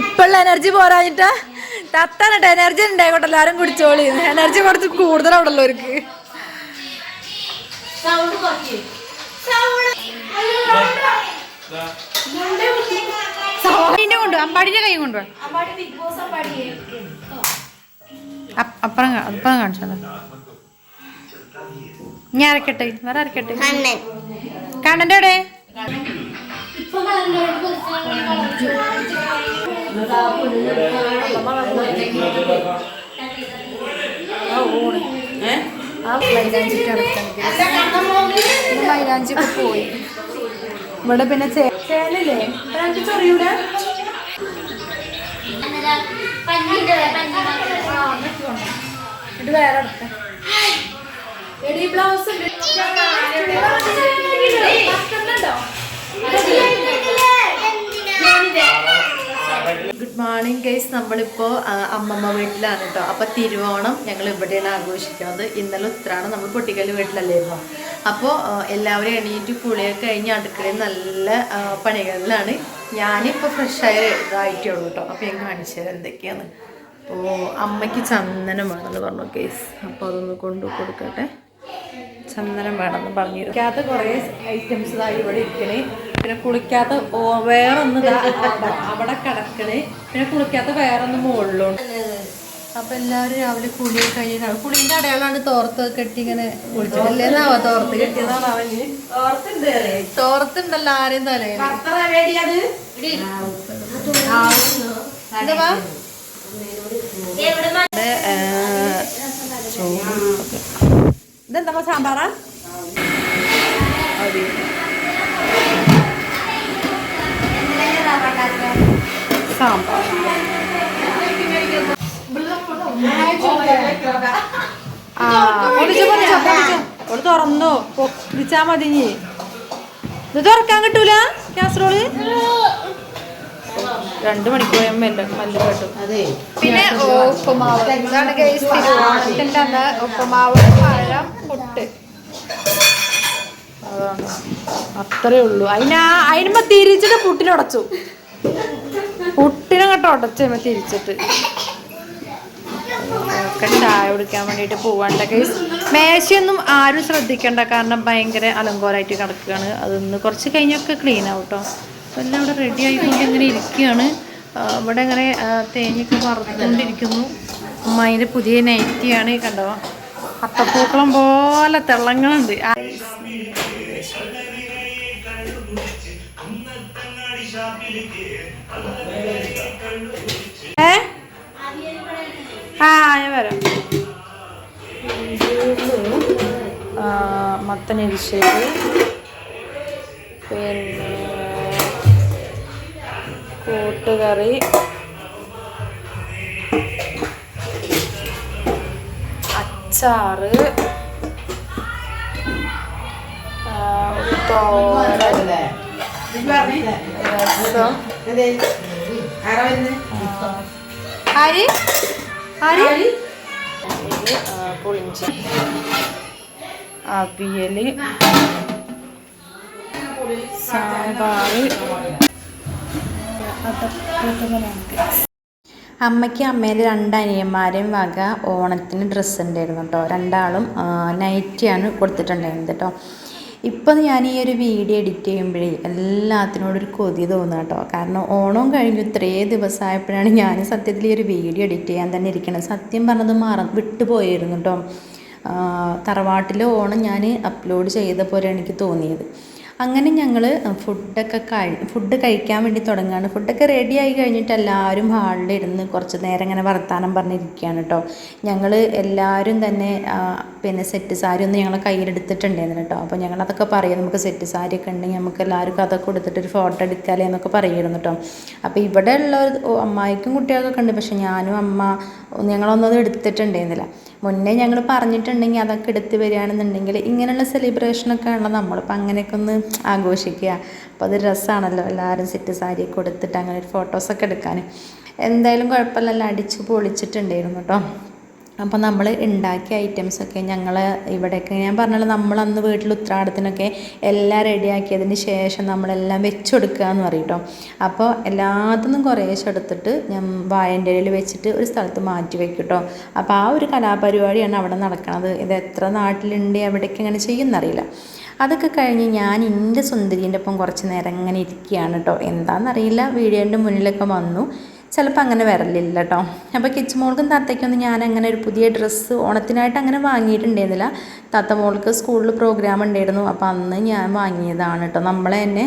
ഇപ്പോഴുള്ള energy പോരാഞ്ഞിട്ടാ. തത്താനട്ടെ energy ഉണ്ടായിക്കോട്ടെ എല്ലാരും കുടിച്ചോളി. Energy കുറച്ച് കൂടുതൽ അവർക്ക്. ഉള്ളവർക്ക് സവാളിന്റെ കൊണ്ടു അമ്പാടിന്റെ കൈ കൊണ്ടു അപ്പുറം അപ്പുറം കാണിച്ചാലോ ഞാൻ അരക്കട്ടെ വേറെ അരക്കട്ടെ. കണ്ണന്റെ എവിടെ? ആ മൈലാഞ്ചിക്ക് അടക്കണമെങ്കിൽ മൈലാഞ്ചിക്ക് പോയി ഇവിടെ പിന്നെ ചേനല്ലേ ചൊറിയൂടെ വേറെ അടുത്ത എടി ബ്ലൗസ് ഗുഡ് മോർണിംഗ് ഗൈസ് നമ്മളിപ്പോ അമ്മമ്മ വീട്ടിലാണ് കേട്ടോ അപ്പോൾ തിരുവോണം ഞങ്ങൾ ഇവിടെയാണ് ആഘോഷിക്കുന്നത്. ഇന്നലെ ഉത്തരാണ് നമ്മൾ കുട്ടികളുടെ വീട്ടിലല്ലായിരുന്നു അപ്പോൾ എല്ലാവരും എണീറ്റ് കുളിയൊക്കെ കഴിഞ്ഞ് അടുക്കളയിൽ നല്ല പണികളിലാണ്. ഞാനിപ്പോൾ ഫ്രഷായി ഇതായിട്ടുള്ളൂ കേട്ടോ അപ്പോൾ ഞാൻ കാണിച്ചു എന്തൊക്കെയാണ്. അപ്പോൾ അമ്മയ്ക്ക് ചന്ദനം വേണമെന്ന് പറഞ്ഞു കേസ് അപ്പോൾ അതൊന്ന് കൊണ്ടു കൊടുക്കട്ടെ. ചന്ദനം വേണമെന്ന് പറഞ്ഞു കുളിക്കാത്ത കുറേ ഐറ്റംസ് ഇവിടെ ഇരിക്കണേ. പിന്നെ കുളിക്കാത്ത ഓ വേറൊന്ന് അവിടെ- കിടക്കണ്. പിന്നെ കുളിക്കാത്ത വേറൊന്ന് മുകളിലുണ്ട് അപ്പൊ എല്ലാവരും രാവിലെ കുളി കഴിഞ്ഞാണ് കുളിന്റെ അടയാളാണ് തോർത്ത് കെട്ടി ഇങ്ങനെ കുളിച്ചിട്ടില്ലേന്നാവോ തോർത്ത് കെട്ടിയതാണ് അവന്. തോർത്തുണ്ടല്ലോ ആരെയും തലേ ഇതെന്താ സാമ്പാറാ? അതെ സാമ്പാർ. ഓൾ തുറന്നോ പൊളിച്ചാ മതി നീ ഇത് തുറക്കാൻ കിട്ടൂല കാസറോൾ രണ്ട് മണിക്കൂർ മെല്ലെ മല്ല കേട്ടു പിന്നെ ഉപ്പുമാവ് ഇതാണ് ഉപ്പുമാവ് പഴം പുട്ട്. അതാണ്. അത്രേ ഉള്ളൂ. അതിനാ അതിനുമ്പോ തിരിച്ചിട്ട് പുട്ടിനുടച്ചു പുട്ടിനെ കേട്ടോ ഉടച്ചമ്മ തിരിച്ചിട്ട്. ചായ കുടിക്കാൻ വേണ്ടിയിട്ട് പോവാണ്ട മേശയൊന്നും ആരും ശ്രദ്ധിക്കണ്ട. കാരണം ഭയങ്കര അലങ്കോലായിട്ട് കിടക്കുകയാണ്. അതൊന്ന് കുറച്ച് കഴിഞ്ഞൊക്കെ ക്ലീൻ ആവും കേട്ടോ എല്ലാം ഇവിടെ റെഡി ആയിക്കൊണ്ട് ഇങ്ങനെ ഇരിക്കുകയാണ്. ഇവിടെ ഇങ്ങനെ തേങ്ങയൊക്കെ വറുത്തുകൊണ്ടിരിക്കുന്നു. അമ്മ പുതിയ നൈറ്റിയാണ് കണ്ടോ? അത്തപ്പൂക്കളം പോലെ തിളങ്ങളുണ്ട് ഏ? ആ ഞാൻ വരാം. മത്തനെരിശ്ശേരി പിന്നെ കൂട്ടുകറി. അച്ചാറ്. തോരൻ. ആര് ആര്? പുളിഞ്ചി അവിയൽ. സാമ്പാറ്. അമ്മയ്ക്ക് അമ്മേന്റെ രണ്ട് അനിയന്മാരെയും വക ഓണത്തിന് ഡ്രസ്സ് ഉണ്ടായിരുന്നു കേട്ടോ. രണ്ടാളും നൈറ്റിയാണ് കൊടുത്തിട്ടുണ്ടായിരുന്നത് കേട്ടോ. ഇപ്പം ഞാൻ ഈ ഒരു വീഡിയോ എഡിറ്റ് ചെയ്യുമ്പോഴേ ഒരു കൊതി തോന്നുക കേട്ടോ. കാരണം ഓണം കഴിഞ്ഞു ഇത്രേ ദിവസമായപ്പോഴാണ് ഞാൻ സത്യത്തിൽ ഈ ഒരു വീഡിയോ എഡിറ്റ് ചെയ്യാൻ തന്നെ ഇരിക്കണം സത്യം പറഞ്ഞത് മറ വിട്ടുപോയിരുന്നു കേട്ടോ. തറവാട്ടിലെ ഓണം ഞാൻ അപ്ലോഡ് ചെയ്ത പോലെയാണ് എനിക്ക് തോന്നിയത്. അങ്ങനെ ഞങ്ങൾ ഫുഡൊക്കെ കഴി ഫുഡ് കഴിക്കാൻ വേണ്ടി തുടങ്ങുകയാണ് ഫുഡൊക്കെ റെഡി ആയി കഴിഞ്ഞിട്ട് എല്ലാവരും ഹാളിലിരുന്ന് കുറച്ച് നേരം ഇങ്ങനെ വർത്താനം പറഞ്ഞിരിക്കുകയാണ് കേട്ടോ ഞങ്ങൾ എല്ലാവരും തന്നെ പിന്നെ സെറ്റ് സാരി ഒന്ന് ഞങ്ങളെ കയ്യിലെടുത്തിട്ടുണ്ടായിരുന്നു കേട്ടോ അപ്പോൾ ഞങ്ങളതൊക്കെ പറയും നമുക്ക് സെറ്റ് സാരി ഒക്കെ ഉണ്ടെങ്കിൽ നമുക്ക് എല്ലാവർക്കും അതൊക്കെ കൊടുത്തിട്ട് ഒരു ഫോട്ടോ എടുക്കാലേ എന്നൊക്കെ പറയുമായിരുന്നു കേട്ടോ അപ്പോൾ ഇവിടെ ഉള്ള അമ്മായിക്കും കുട്ടികൾക്കൊക്കെ ഉണ്ട്. പക്ഷേ ഞാനും അമ്മ ഞങ്ങളൊന്നും എടുത്തിട്ടുണ്ടായിരുന്നില്ല. മുന്നേ ഞങ്ങൾ പറഞ്ഞിട്ടുണ്ടെങ്കിൽ അതൊക്കെ എടുത്ത് വരികയാണെന്നുണ്ടെങ്കിൽ ഇങ്ങനെയുള്ള സെലിബ്രേഷനൊക്കെ ആണല്ലോ നമ്മളിപ്പോൾ അങ്ങനെയൊക്കെ ഒന്ന് ആഘോഷിക്കുക. അപ്പോൾ അത് രസമാണല്ലോ എല്ലാവരും സെറ്റ് സാരി കൊടുത്തിട്ട് അങ്ങനെ ഒരു ഫോട്ടോസൊക്കെ എടുക്കാൻ എന്തായാലും കുഴപ്പമില്ല അടിച്ച് പൊളിച്ചിട്ടുണ്ടായിരുന്നു കേട്ടോ അപ്പോൾ നമ്മൾ ഉണ്ടാക്കിയ ഐറ്റംസൊക്കെ ഞങ്ങൾ ഇവിടെയൊക്കെ ഞാൻ പറഞ്ഞല്ലോ നമ്മൾ അന്ന് വീട്ടിൽ ഉത്രാടത്തിനൊക്കെ എല്ലാം റെഡിയാക്കിയതിന് ശേഷം നമ്മളെല്ലാം വെച്ച് കൊടുക്കുക എന്ന് പറയും കേട്ടോ അപ്പോൾ എല്ലാത്തിനും കുറേശ്ശെ എടുത്തിട്ട് ഞാൻ വായന്റെ ഇലയിൽ വെച്ചിട്ട് ഒരു സ്ഥലത്ത് മാറ്റി വെക്കും കേട്ടോ അപ്പോൾ ആ ഒരു കലാപരിപാടിയാണ് അവിടെ നടക്കുന്നത് ഇത് എത്ര നാട്ടിലുണ്ട് എവിടേക്ക് ഇങ്ങനെ ചെയ്യുന്നറിയില്ല. അതൊക്കെ കഴിഞ്ഞ് ഞാൻ എന്റെ സുന്ദരീന്റെ ഒപ്പം കുറച്ച് നേരം ഇങ്ങനെ ഇരിക്കുകയാണ് കേട്ടോ. എന്താണെന്നറിയില്ല വീഡിയോന്റെ മുന്നിലൊക്കെ വന്നു. ചിലപ്പോൾ അങ്ങനെ വരലില്ല കേട്ടോ. അപ്പോൾ കിച്ചു മോൾക്കും താത്തയ്ക്കൊന്നും ഞാൻ അങ്ങനെ ഒരു പുതിയ ഡ്രസ്സ് ഓണത്തിനായിട്ട് അങ്ങനെ വാങ്ങിയിട്ടുണ്ടായിരുന്നില്ല. താത്ത മോൾക്ക് സ്കൂളിൽ പ്രോഗ്രാം ഉണ്ടായിരുന്നു. അപ്പോൾ അന്ന് ഞാൻ വാങ്ങിയതാണ് കേട്ടോ. നമ്മളെ തന്നെ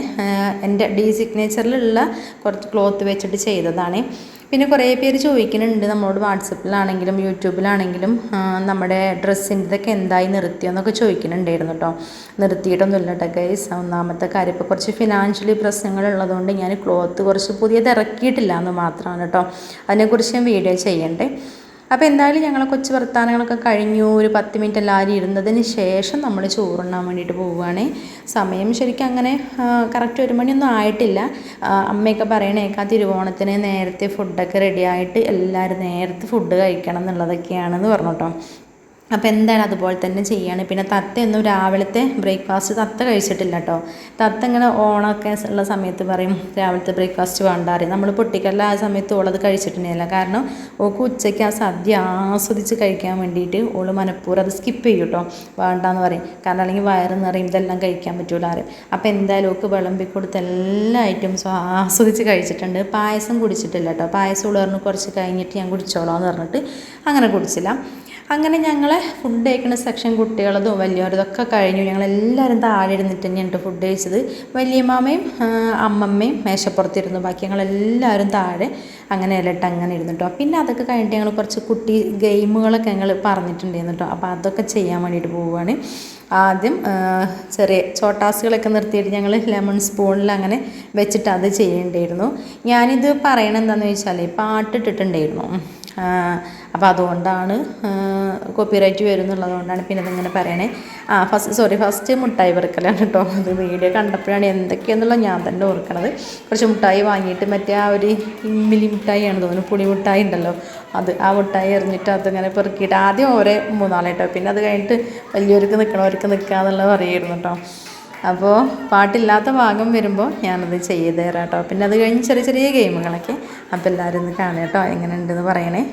എന്റെ ഡി സിഗ്നേച്ചറിലുള്ള കുറച്ച് ക്ലോത്ത് വെച്ചിട്ട് ചെയ്തതാണ്. പിന്നെ കുറേ പേര് ചോദിക്കുന്നുണ്ട് നമ്മളോട് വാട്സപ്പിലാണെങ്കിലും യൂട്യൂബിലാണെങ്കിലും നമ്മുടെ ഡ്രസ്സിന്റെ ഇതൊക്കെ എന്തായി നിർത്തിയെന്നൊക്കെ ചോദിക്കുന്നുണ്ടായിരുന്നു കേട്ടോ നിർത്തിയിട്ടൊന്നുമില്ല കേട്ടോ ഗൈസ് ഒന്നാമത്തെ കാര്യം ഇപ്പോൾ കുറച്ച് ഫിനാൻഷ്യലി പ്രശ്നങ്ങളുള്ളതുകൊണ്ട് ഞാൻ ക്ലോത്ത് കുറച്ച് പുതിയത് ഇറക്കിയിട്ടില്ല എന്ന് മാത്രമാണ് കേട്ടോ അതിനെക്കുറിച്ച് ഞാൻ വീഡിയോ ചെയ്യണ്ടേ? അപ്പോൾ എന്തായാലും ഞങ്ങൾ കൊച്ചു വർത്താനങ്ങളൊക്കെ കഴിഞ്ഞു. ഒരു പത്ത് മിനിറ്റ് എല്ലാവരും ഇരുന്നതിന് ശേഷം നമ്മൾ ചോറുണ്ണാൻ വേണ്ടിയിട്ട് പോവുകയാണ്. സമയം ശരിക്കും അങ്ങനെ കറക്റ്റ് ഒരു മണിയൊന്നും ആയിട്ടില്ല. അമ്മയൊക്കെ പറയണേക്കാ തിരുവോണത്തിന് നേരത്തെ ഫുഡൊക്കെ റെഡിയായിട്ട് എല്ലാവരും നേരത്തെ ഫുഡ് കഴിക്കണം എന്നുള്ളതൊക്കെയാണെന്ന് പറഞ്ഞു കേട്ടോ അപ്പോൾ എന്താണ് അതുപോലെ തന്നെ ചെയ്യാണ്. പിന്നെ തത്തയൊന്നും രാവിലത്തെ ബ്രേക്ക്ഫാസ്റ്റ് തത്ത കഴിച്ചിട്ടില്ല കേട്ടോ തത്ത ഇങ്ങനെ ഓണമൊക്കെ ഉള്ള സമയത്ത് പറയും രാവിലത്തെ ബ്രേക്ക്ഫാസ്റ്റ് വേണ്ട അറിയാം നമ്മൾ പൊട്ടിക്കല്ല ആ സമയത്ത് ഓളത് കഴിച്ചിട്ടുണ്ടായില്ല കാരണം ഓക്ക് ഉച്ചയ്ക്ക് ആ സദ്യ ആസ്വദിച്ച് കഴിക്കാൻ വേണ്ടിയിട്ട് ഓൾ മനഃപൂർവം അത് സ്കിപ്പ് ചെയ്യും കേട്ടോ വേണ്ടാന്ന് പറയും. കാരണം അല്ലെങ്കിൽ വയറ് നിറയും ഇതെല്ലാം കഴിക്കാൻ പറ്റൂല അറിയും അപ്പോൾ എന്തായാലും ഓക്ക് വിളമ്പി കൊടുത്ത് എല്ലാ ഐറ്റംസും ആസ്വദിച്ച് കഴിച്ചിട്ടുണ്ട്. പായസം കുടിച്ചിട്ടില്ല കേട്ടോ പായസം ഉള്ളവറിന് കുറച്ച് കഴിഞ്ഞിട്ട് ഞാൻ കുടിച്ചോളാം എന്ന് പറഞ്ഞിട്ട് അങ്ങനെ കുടിച്ചില്ല. അങ്ങനെ ഞങ്ങൾ ഫുഡ് കഴിക്കുന്ന സെക്ഷൻ കുട്ടികളതും വലിയവരതൊക്കെ കഴിഞ്ഞു. ഞങ്ങളെല്ലാവരും താഴെ ഇരുന്നിട്ട് തന്നെയാണ് ഫുഡ് കഴിച്ചത്. വലിയമ്മാമയും അമ്മമ്മയും മേശപ്പുറത്തിരുന്നു. ബാക്കി ഞങ്ങളെല്ലാവരും താഴെ അങ്ങനെ ഇലട്ട് അങ്ങനെ ഇരുന്നു കേട്ടോ പിന്നെ അതൊക്കെ കഴിഞ്ഞിട്ട് ഞങ്ങൾ കുറച്ച് കുട്ടി ഗെയിമുകളൊക്കെ ഞങ്ങൾ പറഞ്ഞിട്ടുണ്ടായിരുന്നു കേട്ടോ അപ്പോൾ അതൊക്കെ ചെയ്യാൻ വേണ്ടിയിട്ട് പോവുകയാണ് ആദ്യം ചെറിയ ചോട്ടാസുകളൊക്കെ നിർത്തിയിട്ട് ഞങ്ങൾ ലെമൺ സ്പൂണിൽ അങ്ങനെ വെച്ചിട്ട് അത് ചെയ്യേണ്ടിയിരുന്നു. ഞാനിത് പറയണെന്താണെന്ന് വെച്ചാൽ പാട്ടിട്ടിട്ടുണ്ടായിരുന്നു. അപ്പോൾ അതുകൊണ്ടാണ് കോപ്പിറൈറ്റ് വരും എന്നുള്ളതുകൊണ്ടാണ് പിന്നെ ഇതിങ്ങനെ പറയണേ. ആ ഫസ്റ്റ് സോറി ഫസ്റ്റ് മുട്ടായി പെറുക്കലാണ് കേട്ടോ. അത് വീഡിയോ കണ്ടപ്പോഴാണ് എന്തൊക്കെയാണെന്നുള്ള ഞാൻ തന്നെ ഓർക്കണത്. കുറച്ച് മുട്ടായി വാങ്ങിയിട്ട് മറ്റേ ആ ഒരു ഇമ്മിലി മുട്ടായിയാണ് തോന്നുന്നു പുളി മുട്ടായി ഉണ്ടല്ലോ. അത് ആ മുട്ടായി എറിഞ്ഞിട്ട് അതിങ്ങനെ പെറുക്കിയിട്ട് ആദ്യം ഓരോ മൂന്നാളേട്ടോ പിന്നെ അത് കഴിഞ്ഞിട്ട് വലിയവർക്ക് നിൽക്കണവർക്ക് നിൽക്കുക എന്നുള്ളത് പറയായിരുന്നു കേട്ടോ. അപ്പോൾ പാട്ടില്ലാത്ത ഭാഗം വരുമ്പോൾ ഞാനത് ചെയ്ത് തരാം കേട്ടോ പിന്നെ അത് കഴിഞ്ഞ് ചെറിയ ചെറിയ ഗെയിമുകളൊക്കെ അപ്പോൾ എല്ലാവരും ഒന്ന് കാണുക കേട്ടോ എങ്ങനെയുണ്ടെന്ന് പറയണേ.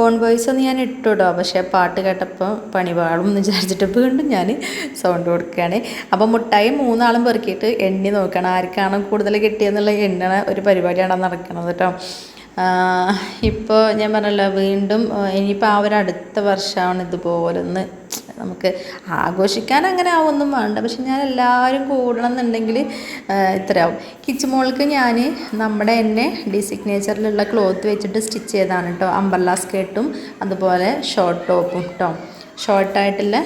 ഓൺ വോയിസ് ഒന്ന് ഞാൻ ഇട്ടു കേട്ടോ പക്ഷേ പാട്ട് കേട്ടപ്പോൾ പണി പാടും എന്ന് വിചാരിച്ചിട്ട് വീണ്ടും ഞാൻ സൗണ്ട് കൊടുക്കുകയാണ്. അപ്പോൾ മുട്ടായി മൂന്നാളും പെറുക്കിയിട്ട് എണ്ണി നോക്കണം. ആർക്കാണ് കൂടുതൽ കിട്ടിയെന്നുള്ള എണ്ണണ ഒരു പരിപാടിയാണ് നടക്കുന്നത് കേട്ടോ ഇപ്പോൾ ഞാൻ പറഞ്ഞല്ലോ വീണ്ടും ഇനിയിപ്പോൾ ആ ഒരു അടുത്ത വർഷമാണ് ഇതുപോലൊന്ന് നമുക്ക് ആഘോഷിക്കാൻ അങ്ങനെ ആവൊന്നും വേണ്ട. പക്ഷെ ഞാൻ എല്ലാവരും കൂടണം എന്നുണ്ടെങ്കിൽ ഇത്രയാവും. കിച്ചുമോൾക്ക് ഞാൻ നമ്മുടെ തന്നെ ഡി സിഗ്നേച്ചറിലുള്ള ക്ലോത്ത് വെച്ചിട്ട് സ്റ്റിച്ച് ചെയ്താണ് കേട്ടോ അമ്പർല സ്കേർട്ടും അതുപോലെ ഷോർട്ട് ടോപ്പും കേട്ടോ ഷോർട്ടായിട്ടുള്ള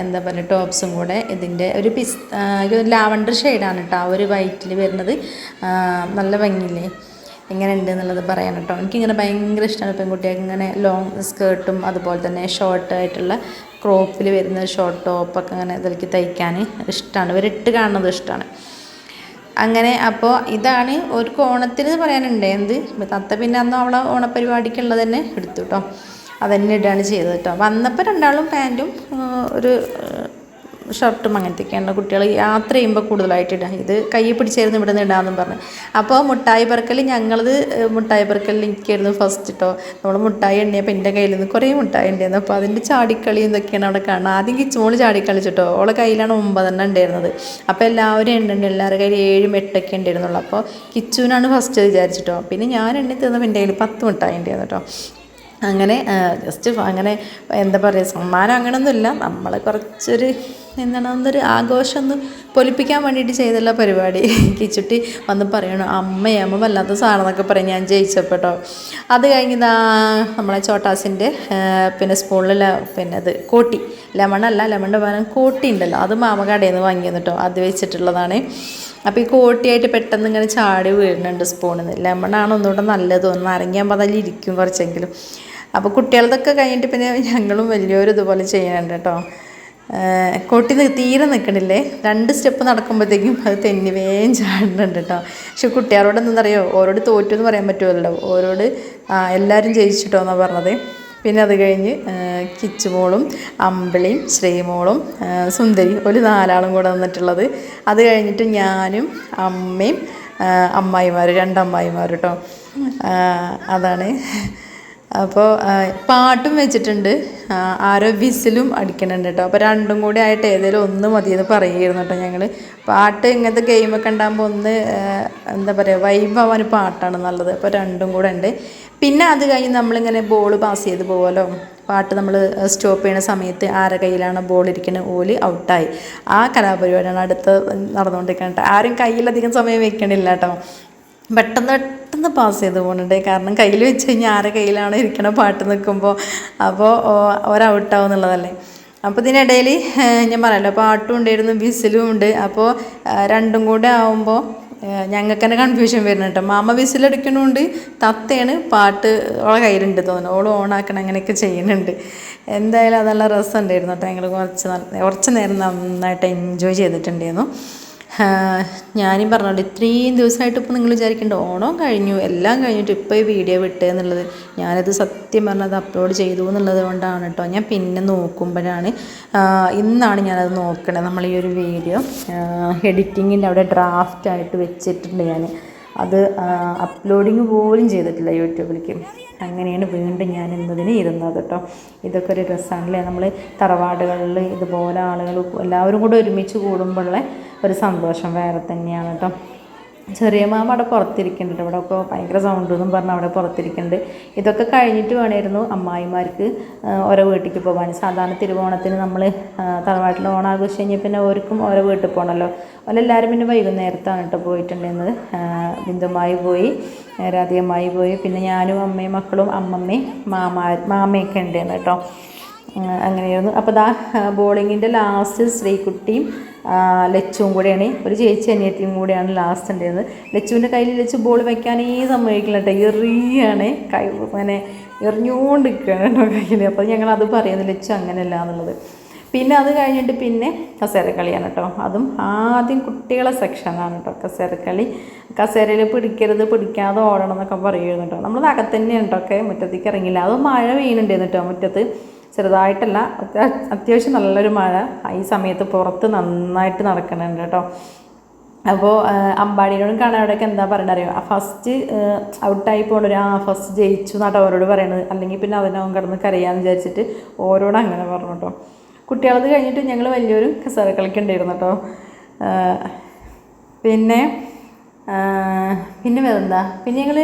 എന്താ പറയുക ടോപ്സും കൂടെ ഇതിന്റെ ഒരു പിസ് ഒരു ലാവണ്ടർ ഷെയ്ഡാണ് കേട്ടോ ആ ഒരു വൈറ്റിൽ വരുന്നത്. നല്ല ഭംഗിയില്ലേ? എങ്ങനെ ഉണ്ട് എന്നുള്ളത് പറയാൻ കേട്ടോ. എനിക്കിങ്ങനെ ഭയങ്കര ഇഷ്ടമാണ് പെൺകുട്ടികൾക്ക് ഇങ്ങനെ ലോങ് സ്കേർട്ടും അതുപോലെ തന്നെ ഷോർട്ട് ആയിട്ടുള്ള ക്രോപ്പിൽ വരുന്ന ഷോർട്ട് ടോപ്പൊക്കെ അങ്ങനെ ഇതിലേക്ക് തയ്ക്കാൻ ഇഷ്ടമാണ് ഇവരിട്ട് കാണുന്നത് ഇഷ്ടമാണ് അങ്ങനെ അപ്പോൾ ഇതാണ് ഒരു ഓണത്തിന് പറയാനുണ്ട്. എന്ത്? തത്ത പിന്നെ അന്ന് അവളെ ഓണപരിപാടിക്കുള്ളത് തന്നെ എടുത്തു കേട്ടോ. അതന്നെ ഇടാണ് ചെയ്തത് കേട്ടോ. വന്നപ്പോൾ രണ്ടാളും പാന്റും ഒരു ഷർട്ടും അങ്ങനത്തെയൊക്കെയാണ് കുട്ടികൾ യാത്ര ചെയ്യുമ്പോൾ കൂടുതലായിട്ട് ഇടുക ഇത് കൈ പിടിച്ചായിരുന്നു ഇവിടെ നിന്ന് ഇടാമെന്നും പറഞ്ഞു. അപ്പോൾ മുട്ടായി പറക്കൽ ഞങ്ങളത് മുട്ടായി പറക്കലിൽ എനിക്കായിരുന്നു ഫസ്റ്റ് കേട്ടോ നമ്മൾ മുട്ടായി എണ്ണിയപ്പോൾ എന്റെ കയ്യിൽ നിന്ന് കുറേ മുട്ടായി ഉണ്ടായിരുന്നു അപ്പോൾ അതിന്റെ ചാടിക്കളി എന്തൊക്കെയാണ് അവിടെ കാണുന്നത്. ആദ്യം കിച്ചുമോൾ ചാടിക്കളിച്ചിട്ടോ. ഓളെ കയ്യിലാണ് ഒമ്പതെണ്ണം ഉണ്ടായിരുന്നത്. അപ്പോൾ എല്ലാവരും എണ്ണുണ്ട്. എല്ലാവരുടെ കയ്യിൽ ഏഴും എട്ടൊക്കെ ഉണ്ടായിരുന്നുള്ളൂ. അപ്പോൾ കിച്ചുവിനാണ് ഫസ്റ്റ് വിചാരിച്ചിട്ടോ. പിന്നെ ഞാൻ എണ്ണി തീർന്നപ്പോൾ എന്റെ കയ്യിൽ പത്ത് മുട്ടായി ഉണ്ടായിരുന്നു കേട്ടോ. അങ്ങനെ ജസ്റ്റ് അങ്ങനെ എന്താ പറയുക സമ്മാനം അങ്ങനെയൊന്നുമില്ല നമ്മൾ കുറച്ചൊരു എന്താണ് ഒന്നൊരു ആഘോഷം ഒന്ന് പൊലിപ്പിക്കാൻ വേണ്ടിയിട്ട് ചെയ്തല്ല പരിപാടി. കിച്ചുട്ടി വന്ന് പറയണു അമ്മയമ്മ വല്ലാത്ത സാറെന്നൊക്കെ പറയും ഞാൻ ജയിച്ചപ്പെട്ടോ. അത് കഴിഞ്ഞതാ നമ്മളെ ചോട്ടാസിന്റെ പിന്നെ സ്പൂണിൽ പിന്നെ അത് കോട്ടി ലെമണല്ല ലെമണിന്റെ പകരം കോട്ടി ഉണ്ടല്ലോ അത് മാമകടയിൽ നിന്ന് വാങ്ങിയെന്ന് കേട്ടോ അത് വെച്ചിട്ടുള്ളതാണ്. അപ്പോൾ ഈ കോട്ടിയായിട്ട് പെട്ടെന്ന് ഇങ്ങനെ ചാടി വീഴുന്നുണ്ട് സ്പൂണിൽ നിന്ന് ലെമണാണ് ഒന്നുകൂടെ നല്ലത് ഒന്ന് അരങ്ങിയാകുമ്പോൾ അതിൽ ഇരിക്കും കുറച്ചെങ്കിലും. അപ്പോൾ കുട്ടികളതൊക്കെ കഴിഞ്ഞിട്ട് പിന്നെ ഞങ്ങളും വലിയൊരു ഇതുപോലെ ചെയ്യാനുണ്ട് കേട്ടോ. കൊട്ടി തീരെ നിൽക്കണില്ലേ രണ്ട് സ്റ്റെപ്പ് നടക്കുമ്പോഴത്തേക്കും അത് തെന്നിവേം ചാടുന്നുണ്ട് കേട്ടോ. പക്ഷെ കുട്ടികളോട് എന്താണെന്നറിയോ ഓരോട് തോറ്റു എന്ന് പറയാൻ പറ്റുമല്ലോ. ഓരോട് എല്ലാവരും ജയിച്ചിട്ടോ എന്നാണ് പറഞ്ഞത്. പിന്നെ അത് കഴിഞ്ഞ് കിച്ചുമോളും അമ്പിളിയും ശ്രീമോളും സുന്ദരി ഒരു നാലാളും കൂടെ വന്നിട്ടുള്ളത് അത് കഴിഞ്ഞിട്ട് ഞാനും അമ്മയും അമ്മായിമാർ രണ്ടമ്മായിമാർ കേട്ടോ. അതാണ് അപ്പോൾ പാട്ടും വെച്ചിട്ടുണ്ട്. ആരോ വിസിലും അടിക്കണുണ്ട് കേട്ടോ. അപ്പോൾ രണ്ടും കൂടി ആയിട്ട് ഏതെങ്കിലും ഒന്ന് മതിയെന്ന് പറയുമായിരുന്നു കേട്ടോ ഞങ്ങൾ പാട്ട് ഇങ്ങനത്തെ ഗെയിമൊക്കെ ഉണ്ടാകുമ്പോൾ ഒന്ന് എന്താ പറയുക വൈബ് ആവാൻ പാട്ടാണ് നല്ലത്. അപ്പോൾ രണ്ടും കൂടെ ഉണ്ട്. പിന്നെ അത് കഴിഞ്ഞ് നമ്മളിങ്ങനെ ബോൾ പാസ് ചെയ്ത് പോകുമല്ലോ പാട്ട് നമ്മൾ സ്റ്റോപ്പ് ചെയ്യുന്ന സമയത്ത് ആരെ കയ്യിലാണ് ബോൾ ഇരിക്കുന്നത് ഓൽ ഔട്ടായി ആ കലാപരിപാടിയാണ് അടുത്ത് നടന്നുകൊണ്ടിരിക്കുന്നത് ആരും കയ്യിലധികം സമയം വെക്കണില്ല കേട്ടോ. പെട്ടെന്ന് പെട്ടെന്ന് പാസ് ചെയ്ത് പോകുന്നുണ്ട് കാരണം കയ്യിൽ വെച്ച് കഴിഞ്ഞാൽ ആരെ കയ്യിലാണ് ഇരിക്കണ പാട്ട് നിൽക്കുമ്പോൾ അപ്പോൾ ഒരൗട്ടാവും എന്നുള്ളതല്ലേ. അപ്പോൾ ഇതിനിടയിൽ ഞാൻ പറയാമല്ലോ പാട്ടും ഉണ്ടായിരുന്നു വിസിലും ഉണ്ട്. അപ്പോൾ രണ്ടും കൂടെ ആവുമ്പോൾ ഞങ്ങൾക്ക് തന്നെ കൺഫ്യൂഷൻ വരുന്നുണ്ട് മാമ വിസിലടിക്കണോണ്ട് തത്തയാണ് പാട്ട് ഓളെ കയ്യിലുണ്ട് തോന്നുന്നു. ഓൾ ഓണാക്കണം അങ്ങനെയൊക്കെ ചെയ്യുന്നുണ്ട്. എന്തായാലും അത് നല്ല രസമുണ്ടായിരുന്നു കേട്ടോ. ഞങ്ങൾ കുറച്ച് കുറച്ച് നേരം നന്നായിട്ട് എൻജോയ് ചെയ്തിട്ടുണ്ടായിരുന്നു. ഞാനും പറഞ്ഞോണ്ട് ഇത്രയും ദിവസമായിട്ട് ഇപ്പോൾ നിങ്ങൾ വിചാരിക്കേണ്ട ഓണം കഴിഞ്ഞു എല്ലാം കഴിഞ്ഞിട്ട് ഇപ്പോൾ ഈ വീഡിയോ വിട്ടേ എന്നുള്ളത് ഞാനത് സത്യം പറഞ്ഞത് അപ്ലോഡ് ചെയ്തു എന്നുള്ളത് കൊണ്ടാണ് കേട്ടോ ഞാൻ പിന്നെ നോക്കുമ്പോഴാണ് ഇന്നാണ് ഞാനത് നോക്കണത് നമ്മൾ ഈ ഒരു വീഡിയോ എഡിറ്റിങ്ങിന്റെ അവിടെ ഡ്രാഫ്റ്റ് ആയിട്ട് വെച്ചിട്ടുണ്ട് ഞാൻ അത് അപ്ലോഡിങ് പോലും ചെയ്തിട്ടില്ല യൂട്യൂബിലേക്ക് അങ്ങനെയാണ് വീണ്ടും ഞാൻ ഇന്നതിന് ഇരുന്നത് കേട്ടോ ഇതൊക്കെ ഒരു രസമാണല്ലേ നമ്മൾ തറവാടുകളിൽ ഇതുപോലെ ആളുകൾ എല്ലാവരും കൂടെ ഒരുമിച്ച് കൂടുമ്പോഴുള്ള ഒരു സന്തോഷം വേറെ തന്നെയാണ് കേട്ടോ. ചെറിയ മാമ അവിടെ പുറത്തിരിക്കുന്നുണ്ട്. ഇവിടെ ഒക്കെ ഭയങ്കര സൗണ്ട് എന്നും പറഞ്ഞ് അവിടെ പുറത്തിരിക്കുന്നുണ്ട്. ഇതൊക്കെ കഴിഞ്ഞിട്ട് വേണമായിരുന്നു അമ്മായിമാർക്ക് ഓരോ വീട്ടിലേക്ക് പോകാൻ. സാധാരണ തിരുവോണത്തിന് നമ്മൾ തറവാട്ടിൽ ഓണം ആഘോഷിച്ച് കഴിഞ്ഞാൽ പിന്നെ ഓർക്കും ഓരോ വീട്ടിൽ പോകണമല്ലോ അവരെല്ലാവരും പിന്നെ വൈകുന്നേരത്താണ് കേട്ടോ പോയിട്ടുണ്ടെന്ന് ബിന്ദുമായി പോയി രാധികമായി പോയി. പിന്നെ ഞാനും അമ്മയും മക്കളും അമ്മമ്മയും മാമാ മാമയൊക്കെ ഉണ്ടായിരുന്നു കേട്ടോ. അങ്ങനെയായിരുന്നു. അപ്പോൾ ദാ ബോളിങ്ങിന്റെ ലാസ്റ്റ് ശ്രീകുട്ടിയും ലച്ചുവും കൂടെയാണ്. ഒരു ചേച്ചി അനിയത്തിയും കൂടെയാണ് ലാസ്റ്റ് ഉണ്ടായിരുന്നത്. ലച്ചുവിന്റെ കയ്യിൽ ലച്ചു ബോൾ വെക്കാനേ സമ്മതിക്കില്ല കേട്ടോ. എറിയാണ്. കൈ അങ്ങനെ എറിഞ്ഞുകൊണ്ട് നിൽക്കുകയാണ് കേട്ടോ കയ്യിൽ അപ്പോൾ ഞങ്ങൾ അത് പറയുന്നു ലച്ചു അങ്ങനെയല്ല എന്നുള്ളത്. പിന്നെ അത് കഴിഞ്ഞിട്ട് പിന്നെ കസേരക്കളിയാണ് കേട്ടോ. അതും ആദ്യം കുട്ടികളെ സെക്ഷനാണ് കേട്ടോ. കസേരക്കളി. കസേരയിൽ പിടിക്കരുത് പിടിക്കാതെ ഓടണം എന്നൊക്കെ പറയുന്നു കേട്ടോ. നമ്മളത് അകത്തന്നെയാണ് കേട്ടോ. ഒക്കെ മുറ്റത്തേക്ക് ഇറങ്ങില്ല അത് മഴ വീണുണ്ടായിരുന്നു കേട്ടോ മുറ്റത്ത്. ചെറുതായിട്ടല്ല അത്യാ- അത്യാവശ്യം നല്ലൊരു മഴ ഈ സമയത്ത് പുറത്ത് നന്നായിട്ട് നടക്കുന്നുണ്ട് കേട്ടോ. അപ്പോൾ അമ്പാടിയോടും അവിടെയൊക്കെ എന്താ പറയണത് അറിയോ? ഫസ്റ്റ് ഔട്ടായി പോകണൊരു ആ ഫസ്റ്റ് ജയിച്ചു എന്നാട്ടോ അവരോട് പറയണത്. അല്ലെങ്കിൽ പിന്നെ അതിനവൻ കിടന്ന് കരയാന്ന് വിചാരിച്ചിട്ട് ഓരോട് അങ്ങനെ പറഞ്ഞു കേട്ടോ. കുട്ടികളത് കഴിഞ്ഞിട്ട് ഞങ്ങൾ വലിയൊരു കസേര കളിക്കുണ്ടായിരുന്നു കേട്ടോ. ആ, പിന്നെ ആ, പിന്നെ വേറെന്താ? പിന്നെ ഞങ്ങൾ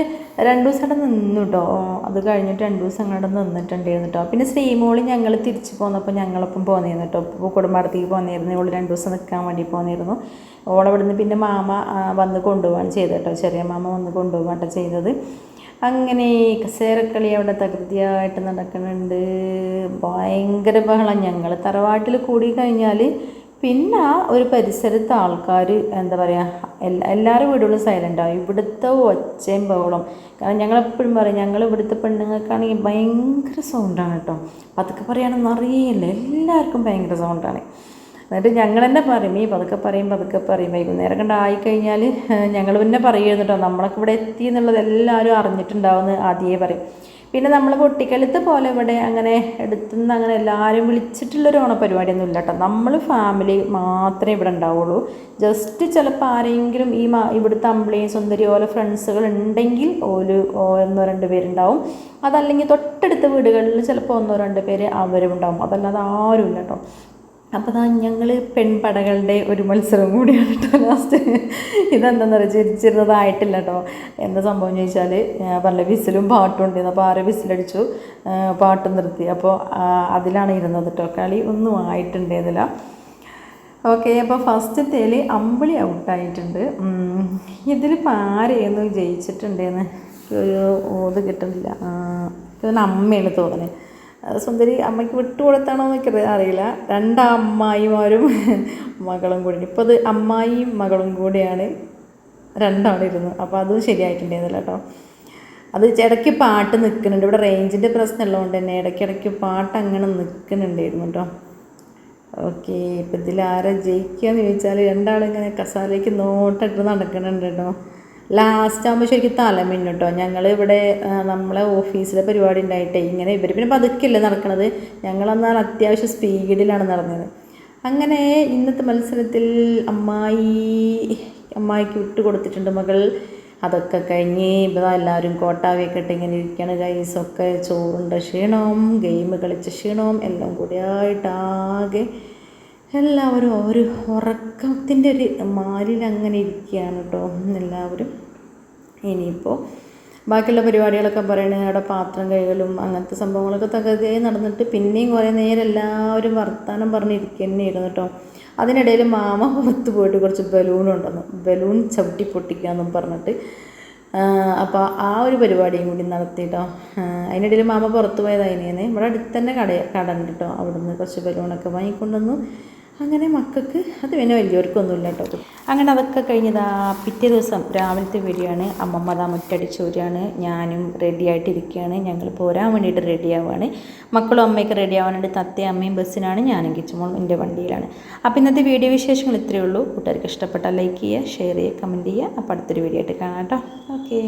രണ്ട് ദിവസം അവിടെ നിന്നു കേട്ടോ അത് കഴിഞ്ഞിട്ട് രണ്ട് ദിവസം അങ്ങോട്ട് നിന്നിട്ടുണ്ടായിരുന്നു കേട്ടോ പിന്നെ ശ്രീമോളി ഞങ്ങൾ തിരിച്ചു പോന്നപ്പോൾ ഞങ്ങളൊപ്പം പോന്നിരുന്നു കേട്ടോ ഇപ്പോൾ കുടുംബാടത്തേക്ക് പോന്നിരുന്നു. ഇവിടെ രണ്ട് ദിവസം നിൽക്കാൻ വേണ്ടി പോന്നിരുന്നു. ഓളവിടുന്ന് പിന്നെ മാമ വന്ന് കൊണ്ടുപോവാണ് ചെയ്തത് കേട്ടോ ചെറിയ മാമ വന്ന് കൊണ്ടുപോവാട്ടോ ചെയ്തത്. അങ്ങനെ കസേരക്കളി അവിടെ തകൃതിയായിട്ട് നടക്കുന്നുണ്ട്. ഭയങ്കര ബഹളം. ഞങ്ങൾ തറവാട്ടിൽ കൂടി കഴിഞ്ഞാൽ പിന്നെ ഒരു പരിസരത്തെ ആൾക്കാർ എന്താ പറയുക എല്ലാ എല്ലാവരും വീടുകളും സൈലന്റ് ആവും. ഇവിടുത്തെ ഒച്ചയും ബഹളം കാരണം ഞങ്ങളെപ്പോഴും പറയും ഞങ്ങൾ ഇവിടുത്തെ പെണ്ണുങ്ങൾക്കാണെങ്കിൽ ഭയങ്കര സൗണ്ടാണ് കേട്ടോ പതുക്കെ പറയുകയാണെന്ന് അറിയില്ല. എല്ലാവർക്കും ഭയങ്കര സൗണ്ടാണ് എന്നിട്ട് ഞങ്ങൾ തന്നെ പറയും ഈ പതുക്കെ പറയും പതുക്കെ പറയും. വൈകുന്നേരം കണ്ട് ആയിക്കഴിഞ്ഞാൽ ഞങ്ങൾ പിന്നെ പറയുന്നുണ്ടോ നമ്മളൊക്കെ ഇവിടെ എത്തി എന്നുള്ളത് എല്ലാവരും അറിഞ്ഞിട്ടുണ്ടാവുമെന്ന് ആദ്യമേ പറയും. പിന്നെ നമ്മൾ പൊട്ടിക്കലുത്ത് പോലെ ഇവിടെ അങ്ങനെ എടുത്തുനിന്ന് അങ്ങനെ എല്ലാവരും വിളിച്ചിട്ടുള്ളൊരു ഓണപരിപാടിയൊന്നും ഇല്ല കേട്ടോ നമ്മൾ ഫാമിലി മാത്രമേ ഇവിടെ ഉണ്ടാവുള്ളൂ. ജസ്റ്റ് ചിലപ്പോൾ ആരെങ്കിലും ഈ മാ ഇവിടുത്തെ അമ്പിളിയും സുന്ദരി ഓല ഫ്രണ്ട്സുകൾ ഉണ്ടെങ്കിൽ ഓൽ ഒന്നോ രണ്ട് പേരുണ്ടാവും. അതല്ലെങ്കിൽ തൊട്ടടുത്ത വീടുകളിൽ ചിലപ്പോൾ ഒന്നോ രണ്ട് പേര് അവരും ഉണ്ടാവും. അതല്ലാതെ ആരും ഇല്ല കേട്ടോ. അപ്പോൾ ഞാൻ ഞങ്ങൾ പെൺപടകളുടെ ഒരു മത്സരം കൂടിയാണ് കേട്ടോ ലാസ്റ്റ് ഇതെന്താണെന്ന് പറയുക ചിരിച്ചിരുന്നതായിട്ടില്ല കേട്ടോ എന്താ സംഭവം ചോദിച്ചാൽ പറഞ്ഞ വിസിലും പാട്ടും ഉണ്ടായിരുന്നു. അപ്പോൾ ആറ് വിസിലടിച്ചു പാട്ടും നിർത്തി. അപ്പോൾ അതിലാണ് ഇരുന്നത് കേട്ടോ കളി ഒന്നും ആയിട്ടുണ്ടായിരുന്നില്ല. ഓക്കെ അപ്പോൾ ഫസ്റ്റത്തേൽ അമ്പിളി ഔട്ടായിട്ടുണ്ട്. ഇതിലിപ്പോൾ ആരെയൊന്നും ജയിച്ചിട്ടുണ്ടെന്ന് ഒരു ഓത് കിട്ടുന്നില്ല. അമ്മയാണ് തോന്നുന്നത് സുന്ദരി അമ്മയ്ക്ക് വിട്ടുകൊടുത്താണോ എന്നൊക്കെ അറിയില്ല. രണ്ട് അമ്മായിമാരും മകളും കൂടി. ഇപ്പോൾ അത് അമ്മായിയും മകളും കൂടിയാണ് രണ്ടാളിരുന്നു അപ്പോൾ അതും ശരിയായിട്ടുണ്ടായിരുന്നില്ല കേട്ടോ. അത് ഇടയ്ക്ക് പാട്ട് നിൽക്കുന്നുണ്ട്. ഇവിടെ റേഞ്ചിന്റെ പ്രശ്നം ഉള്ളതുകൊണ്ട് തന്നെ ഇടയ്ക്കിടയ്ക്ക് പാട്ട് അങ്ങനെ നിൽക്കുന്നുണ്ടായിരുന്നു കേട്ടോ. ഓക്കെ ഇപ്പം ഇതിൽ ആരാ ജയിക്കുകയെന്ന് ചോദിച്ചാൽ രണ്ടാളിങ്ങനെ കസാലയ്ക്ക് നോട്ടിട്ട് നടക്കുന്നുണ്ട് കേട്ടോ. ലാസ്റ്റ് ആകുമ്പോൾ ശരിക്കും തലമിന്നു കേട്ടോ ഞങ്ങൾ ഇവിടെ നമ്മളെ ഓഫീസിലെ പരിപാടി ഉണ്ടായിട്ടേ ഇങ്ങനെ ഇവർ പിന്നെ പതുക്കില്ല നടക്കണത്. ഞങ്ങളെന്നാൽ അത്യാവശ്യം സ്പീഡിലാണ് നടന്നത്. അങ്ങനെ ഇന്നത്തെ മത്സരത്തിൽ അമ്മായി അമ്മായിക്ക് വിട്ട് കൊടുത്തിട്ടുണ്ട് മകൾ. അതൊക്കെ കഴിഞ്ഞ് ഇപ്പോൾ എല്ലാവരും കോട്ടാവിയൊക്കെ ഇട്ട് ഇങ്ങനെ ഇരിക്കുകയാണ് ഗൈസൊക്കെ ചോറുണ്ട ക്ഷീണവും ഗെയിം കളിച്ച ക്ഷീണവും എല്ലാം കൂടി ആയിട്ടാകെ എല്ലാവരും ഒരു ഉറക്കത്തിന്റെ ഒരു മാലിൽ അങ്ങനെ ഇരിക്കുകയാണ് കേട്ടോ എല്ലാവരും. ഇനിയിപ്പോൾ ബാക്കിയുള്ള പരിപാടികളൊക്കെ പറയണേ അവിടെ പാത്രം കഴുകലും അങ്ങനത്തെ സംഭവങ്ങളൊക്കെ തകതേ നടന്നിട്ട് പിന്നെയും കുറേ നേരം എല്ലാവരും വർത്തമാനം പറഞ്ഞിരിക്കുക തന്നെയായിരുന്നു കേട്ടോ. അതിനിടയിൽ മാമ പുറത്ത് പോയിട്ട് കുറച്ച് ബലൂൺ ഉണ്ടെന്നു ബലൂൺ ചവിട്ടി പൊട്ടിക്കാന്നും പറഞ്ഞിട്ട് അപ്പോൾ ആ ഒരു പരിപാടിയും കൂടി നടത്തിയിട്ടോ അതിനിടയിൽ മാമ പുറത്ത് പോയത് ഇവിടെ അടുത്ത് തന്നെ കട കട കേട്ടോ. അവിടുന്ന് കുറച്ച് ബലൂണൊക്കെ വാങ്ങിക്കൊണ്ടുവന്നു. അങ്ങനെ മക്കൾക്ക് അത് പിന്നെ വലിയവർക്കൊന്നുമില്ല കേട്ടോ. അങ്ങനെ അതൊക്കെ കഴിഞ്ഞതാ പിറ്റേ ദിവസം രാവിലത്തെ വീടിയാണ് അമ്മമ്മ അതാ മുറ്റടിച്ച് വരികയാണ് ഞാനും റെഡി ആയിട്ടിരിക്കുകയാണ്. ഞങ്ങൾ പോരാൻ വേണ്ടിയിട്ട് റെഡി ആവുകയാണ് മക്കളും അമ്മയൊക്കെ റെഡി ആവാനായിട്ട് തത്തയും അമ്മയും ബസ്സിനാണ്. ഞാനും കിച്ചുമോളും എന്റെ വണ്ടിയിലാണ്. അപ്പോൾ ഇന്നത്തെ വീഡിയോ വിശേഷങ്ങൾ ഇത്രയേ ഉള്ളൂ. കൂട്ടുകാർക്ക് ഇഷ്ടപ്പെട്ടാൽ ലൈക്ക് ചെയ്യുക ഷെയർ ചെയ്യുക കമന്റ് ചെയ്യുക. അപ്പോൾ അടുത്തൊരു വീഡിയോ ആയിട്ട് കാണാം കേട്ടോ. ഓക്കേ